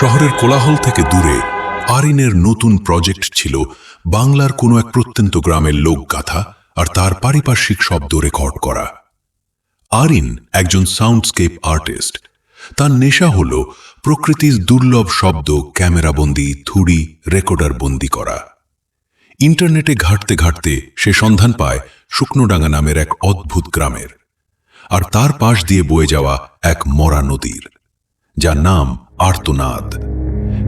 শহরের কোলাহল থেকে দূরে, আরিনের নতুন প্রজেক্ট ছিল বাংলার কোনো এক প্রত্যন্ত গ্রামের লোকগাথা আর তার পারিপার্শ্বিক শব্দ রেকর্ড করা। আরিন একজন সাউন্ডস্কেপ আর্টিস্ট। তার নেশা হল প্রকৃতির দুর্লভ শব্দ, ক্যামেরাবন্দি, থুড়ি রেকর্ডার বন্দি করা। ইন্টারনেটে ঘাঁটতে ঘাঁটতে সে সন্ধান পায় শুকনোডাঙ্গা নামের এক অদ্ভুত গ্রামের। আর তার পাশ দিয়ে বয়ে যাওয়া এক মরা নদীর, যার নাম আর্তনাদ।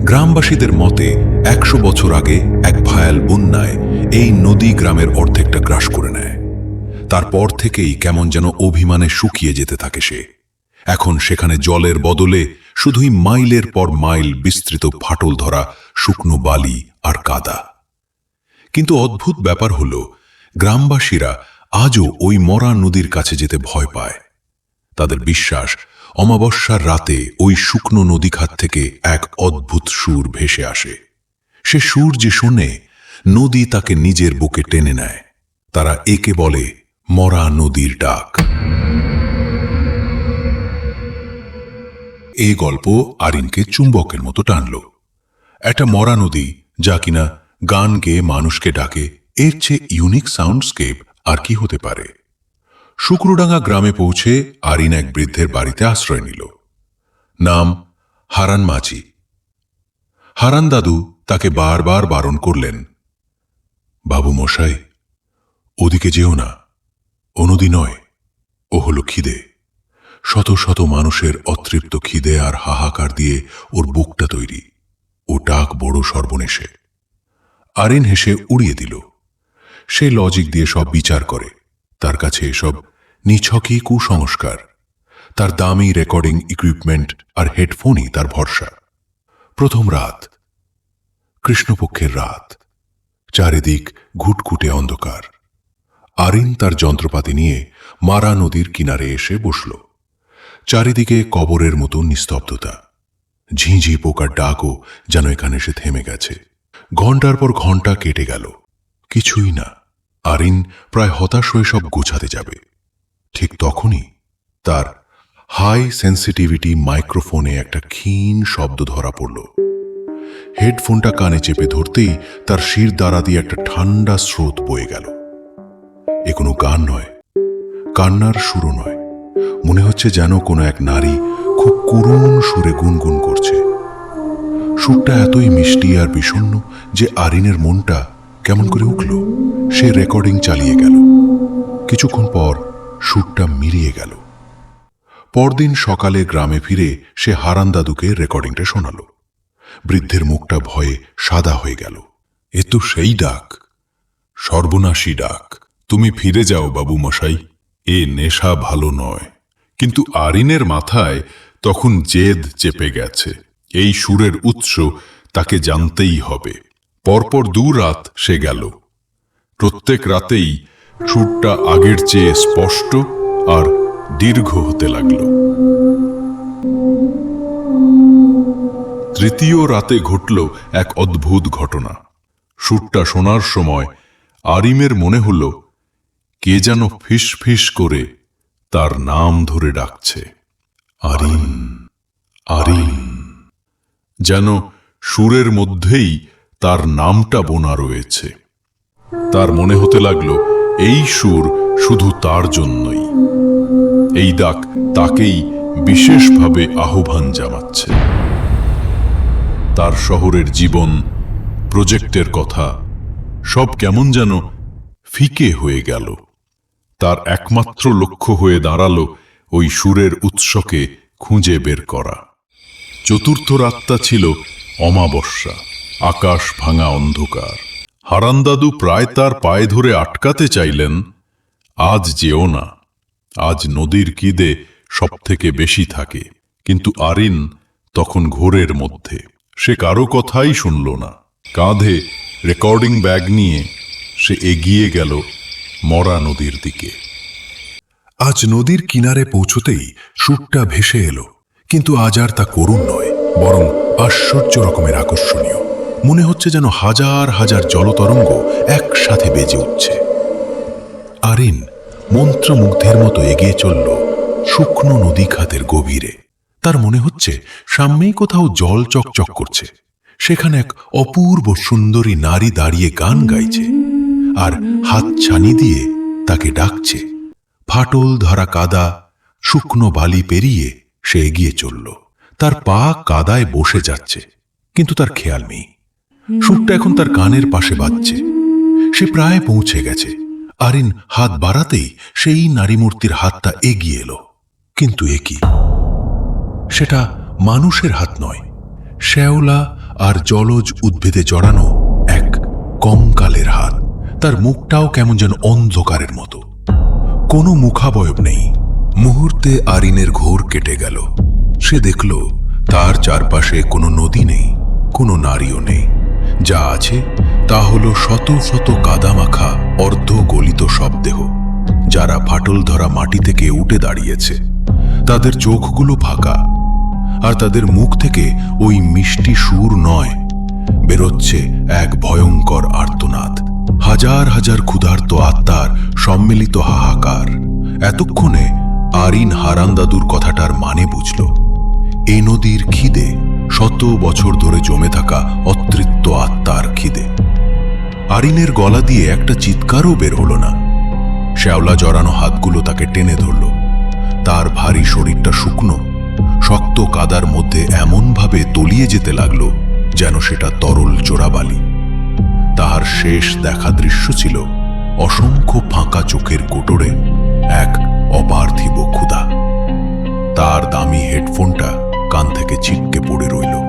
গ্রামবাসীদের মতে, একশো বছর আগে এক ভায়াল বন্যায় এই নদী গ্রামের অর্ধেকটা গ্রাস করে নেয়। তারপর থেকেই কেমন যেন অভিমানে শুকিয়ে যেতে থাকে সে। এখন সেখানে জলের বদলে শুধুই মাইলের পর মাইল বিস্তৃত ফাটল ধরা শুকনো বালি আর কাদা। কিন্তু অদ্ভুত ব্যাপার হল, গ্রামবাসীরা আজও ওই মরা নদীর কাছে যেতে ভয় পায়। তাদের বিশ্বাস অমাবস্যার রাতে ওই শুকনো নদীখাত থেকে এক অদ্ভুত সুর ভেসে আসে। সে সুর যে শুনে নদী তাকে নিজের বুকে টেনে নেয়। তারা একে বলে মরা নদীর ডাক। এই গল্প আরিনকে চুম্বকের মতো টানল। একটা মরা নদী যা কিনা গান গেয়ে মানুষকে ডাকে, এর চেয়ে ইউনিক সাউন্ডস্কেপ আর কি হতে পারে? শুক্রডাঙ্গা গ্রামে পৌঁছে আরিন এক বৃদ্ধের বাড়িতে আশ্রয় নিল। নাম হারান মাঝি। হারান দাদু তাকে বারবার বারণ করলেন, বাবু মশাই, ওদিকে যেও না, অনদি নয়, ও হলো খিদে। শত শত মানুষের অতৃপ্ত খিদে আর হাহাকার দিয়ে ওর বুকটা তৈরি, ও ডাক বড় সর্বনেশে। আরিন হেসে উড়িয়ে দিল। সে লজিক দিয়ে সব বিচার করে। তার কাছে এসব নিছকই কুসংস্কার। তার দামি রেকর্ডিং ইকুইপমেন্ট আর হেডফোনই তার ভরসা। প্রথম রাত, কৃষ্ণপক্ষের রাত, চারিদিক ঘুটঘুটে অন্ধকার। আরিন তার যন্ত্রপাতি নিয়ে মারা নদীর কিনারে এসে বসল। চারিদিকে কবরের মতো নিস্তব্ধতা। ঝিঁঝি পোকার ডাকও যেন এখানে এসে থেমে গেছে। ঘণ্টার পর ঘণ্টা কেটে গেল। কিছুই না। আরিন প্রায় হতাশ হয়ে সব গোছাতে যাবে। ঠিক তখনই তার হাই সেন্সিটিভিটি মাইক্রোফোনে একটা ক্ষীণ শব্দ ধরা পড়ল। হেডফোনটা কানে চেপে ধরতেই তার শির দ্বারা দিয়ে একটা ঠান্ডা স্রোত বয়ে গেল। এ কোনো গান নয়, কান্নার সুরও নয়। মনে হচ্ছে যেন কোনো এক নারী খুব করুণ সুরে গুনগুন করছে। সুরটা এতই মিষ্টি আর বিষণ্ণ যে আরিনের মনটা কেমন করে উঠল, সে রেকর্ডিং চালিয়ে গেল। কিছুক্ষণ পর সুরটা মিলিয়ে গেল। পরদিন সকালে গ্রামে ফিরে সে হারান দাদুকে রেকর্ডিংটা শোনাল। বৃদ্ধের মুখটা ভয়ে সাদা হয়ে গেল। এ তো সেই ডাক, সর্বনাশী ডাক। তুমি ফিরে যাও বাবু মশাই এ নেশা ভালো নয়। কিন্তু আরিনের মাথায় তখন জেদ চেপে গেছে। এই সুরের উৎস তাকে জানতেই হবে। পরপর দু রাত সে গেল। প্রত্যেক রাতেই সুরটা আগের চেয়ে স্পষ্ট আর দীর্ঘ হতে লাগল। তৃতীয় রাতে ঘটল এক অদ্ভুত ঘটনা। সুরটা শোনার সময় আরিমের মনে হল, কে যেন ফিস ফিস করে তার নাম ধরে ডাকছে। আরিম আরিম। যেন সুরের মধ্যেই তার নামটা বোনা রয়েছে। তার মনে হতে লাগল, এই সুর শুধু তার জন্যই। এই ডাক তাকেই বিশেষভাবে আহ্বান জানাচ্ছে। তার শহরের জীবন, প্রজেক্টের কথা, সব কেমন যেন ফিকে হয়ে গেল। তার একমাত্র লক্ষ্য হয়ে দাঁড়াল ওই সুরের উৎসকে খুঁজে বের করা। চতুর্থ রাতটা ছিল অমাবস্যা। আকাশ ভাঙা অন্ধকার। হারান্দাদু প্রায় তার পায়ে ধরে আটকাতে চাইলেন, আজ যেও না। আজ নদীর কিদে সব থেকে বেশি থাকে। কিন্তু আরিন তখন ঘোরের মধ্যে। সে কারও কথাই শুনল না। কাঁধে রেকর্ডিং ব্যাগ নিয়ে সে এগিয়ে গেল মরা নদীর দিকে। আজ নদীর কিনারে পৌঁছতেই সুরটা ভেসে এলো। কিন্তু আজ আর তা করুণ নয়, বরং আশ্চর্য রকমের আকর্ষণীয়। মনে হচ্ছে যেন হাজার হাজার জলতরঙ্গ একসাথে বেজে উঠছে। আরিন মন্ত্রমুগ্ধের মতো এগিয়ে চলল শুকনো নদী খাতের গভীরে। তার মনে হচ্ছে সামনেই কোথাও জল চকচক করছে। সেখানে এক অপূর্ব সুন্দরী নারী দাঁড়িয়ে গান গাইছে আর হাত ছানি দিয়ে তাকে ডাকছে। ফাটল ধরা কাদা, শুকনো বালি পেরিয়ে সে এগিয়ে চলল। তার পা কাদায় বসে যাচ্ছে, কিন্তু তার খেয়াল নেই। সুরটা এখন তার কানের পাশে বাজছে। সে প্রায় পৌঁছে গেছে। আরিন হাত বাড়াতেই সেই নারী মূর্তির হাতটা এগিয়ে এলো। কিন্তু এ কি? সেটা মানুষের হাত নয়। শ্যাওলা আর জলজ উদ্ভিদে জড়ানো এক কঙ্কালের হাত। তার মুখটাও কেমন যেন অন্ধকারের মতো। কোনো মুখাবয়ব নেই। মুহূর্তে আরিনের ঘোর কেটে গেল। সে দেখল, তার চারপাশে কোনো নদী নেই, কোনো নারীও নেই। যা আছে তা হল শত শত কাদামাখা অর্ধ গলিত শবদেহ যারা ফাটল ধরা মাটি থেকে উঠে দাঁড়িয়েছে। তাদের চোখগুলো ফাঁকা, আর তাদের মুখ থেকে ওই মিষ্টি সুর নয়, বেরোচ্ছে এক ভয়ঙ্কর আর্তনাদ। হাজার হাজার ক্ষুধার্ত আত্মার সম্মিলিত হাহাকার, এতক্ষণে আরিন হারান দাদুর কথাটার মানে বুঝল, এ নদীর খিদে শত বছর ধরে জমে থাকা অতৃপ্ত আত্মার খিদে। আরিনের গলা দিয়ে একটা চিৎকারও বের হলো না। শ্যাওলা জড়ানো হাতগুলো তাকে টেনে ধরল। তার ভারী শরীরটা শুকনো, শক্ত কাদার মধ্যে এমনভাবে তলিয়ে যেতে লাগল যেন সেটা তরল চোরাবালি। তাহার শেষ দেখা দৃশ্য ছিল অসংখ্য ফাঁকা চোখের কোটরে এক অপার্থিব ক্ষুধা। তার দামি হেডফোনটা কান থেকে ছিটকে পড়ে রইল।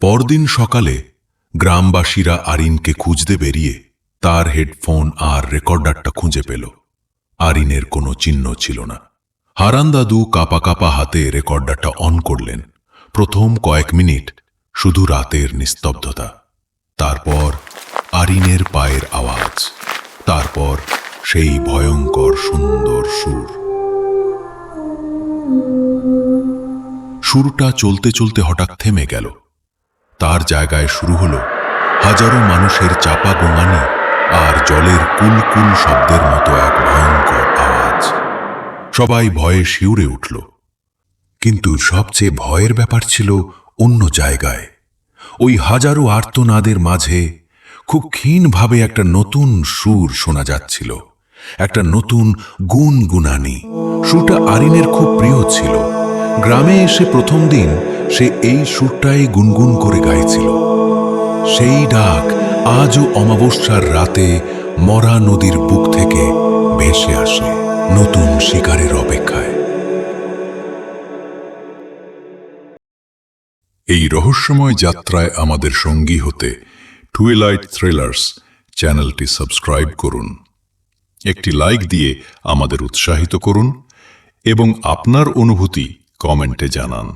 পরদিন সকালে গ্রামবাসীরা আরিনকে খুঁজতে বেরিয়ে তার হেডফোন আর রেকর্ডারটা খুঁজে পেল। আরিনের কোনো চিহ্ন ছিল না। হারান দাদু কাপা কাপা হাতে রেকর্ডারটা অন করলেন। প্রথম কয়েক মিনিট শুধু রাতের নিস্তব্ধতা। তারপর আরিনের পায়ের আওয়াজ। তারপর সেই ভয়ঙ্কর সুন্দর সুর। সুরটা চলতে চলতে হঠাৎ থেমে গেল। তার জায়গায় শুরু হল হাজারো মানুষের চাপা গোঙানি আর জলের কুলকুল শব্দের মতো এক ভয়ঙ্কর আওয়াজ। সবাই ভয়ে শিউরে উঠল। কিন্তু সবচেয়ে ভয়ের ব্যাপার ছিল অন্য জায়গায়। ওই হাজারো আর্তনাদের মাঝে খুব ক্ষীণভাবে একটা নতুন সুর শোনা যাচ্ছিল। একটা নতুন গুনগুনানি সুরটা আরিনের খুব প্রিয় ছিল। গ্রামে এসে প্রথম দিন সে এই সুরটাই গুনগুন করে গাইছিল। সেই ডাক আজও অমাবস্যার রাতে মরা নদীর বুক থেকে ভেসে আসে নতুন শিকারের অপেক্ষায়। এই রহস্যময় যাত্রায় আমাদের সঙ্গী হতে টুয়েলাইট থ্রিলার্স চ্যানেলটি সাবস্ক্রাইব করুন। একটি লাইক দিয়ে আমাদের উৎসাহিত করুন এবং আপনার অনুভূতি কমেন্টে জানান।